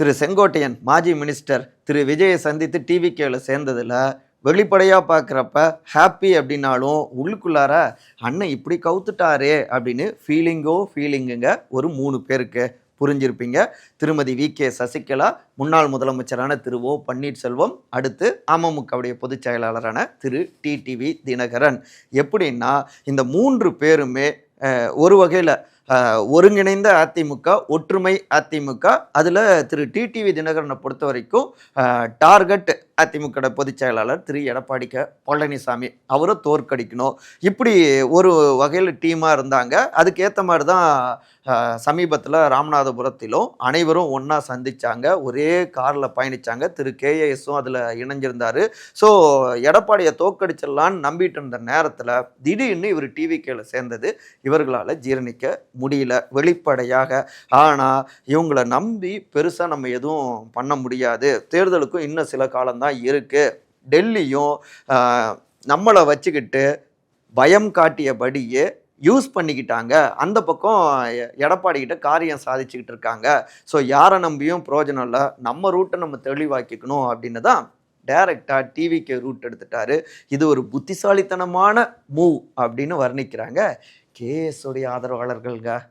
திரு செங்கோட்டையன் மாஜி மினிஸ்டர் திரு விஜயை சந்தித்து டிவி கேல சேர்ந்ததில் வெளிப்படையாக பார்க்குறப்ப ஹாப்பி அப்படின்னாலும் உள்ளுக்குள்ளார அண்ணன் இப்படி கவுத்துட்டாரே அப்படின்னு ஃபீலிங்கோ ஃபீலிங்குங்க ஒரு மூணு பேருக்கு புரிஞ்சிருப்பீங்க. திருமதி வி. கே. சசிகலா முன்னாள் முதலமைச்சரான திரு ஓ பன்னீர்செல்வம் அடுத்து அமமுகவுடைய பொதுச் செயலாளரான திரு டிடிவி தினகரன். எப்படின்னா இந்த மூன்று பேருமே ஒரு வகையில் ஒருங்கிணைந்த அதிமுக ஒற்றுமை அதிமுக அதில் திரு டிடிவி தினகரனை பொறுத்த வரைக்கும் டார்கெட் அதிமுக பொதுச் செயலாளர் திரு. எடப்பாடி க. பழனிசாமி அவரை தோற்கடிக்கணும். இப்படி ஒரு வகையில் டீமாக இருந்தாங்க. அதுக்கேற்ற மாதிரி தான் சமீபத்தில் ராமநாதபுரத்திலும் அனைவரும் ஒன்றா சந்திச்சாங்க. ஒரே காரில் பயணிச்சாங்க. திரு. கேஏஎஸும் அதில் இணைஞ்சிருந்தார். ஸோ எடப்பாடியை தோற்கடிச்சிடலான்னு நம்பிட்டு இருந்த நேரத்தில் திடீர்னு இவர் டிவி கேல சேர்ந்தது. இவர்களால் ஜீரணிக்க முடியல. வெளிப்படையாக. ஆனால் இவங்கள நம்பி பெருசாக நம்ம எதுவும் பண்ண முடியாது. தேர்தலுக்கும் இன்னும் சில காலம்தான் இருக்குது டெல்லியும் நம்மளை வச்சுக்கிட்டு பயம் காட்டியபடியே யூஸ் பண்ணிக்கிட்டாங்க. அந்த பக்கம் எ- காரியம் சாதிச்சுக்கிட்டு இருக்காங்க. ஸோ யாரை நம்பியும் பிரயோஜனம் இல்லை. நம்ம ரூட்டை நம்ம தெளிவாக்கிக்கணும் அப்படின்னு தான் டைரக்டாக டிவிக்கு ரூட் எடுத்துட்டாரு. இது ஒரு புத்திசாலித்தனமான மூவ் அப்படின்னு வர்ணிக்கிறாங்க. கேஎஸ் உடைய ஆதரவாளர்கள்ங்க.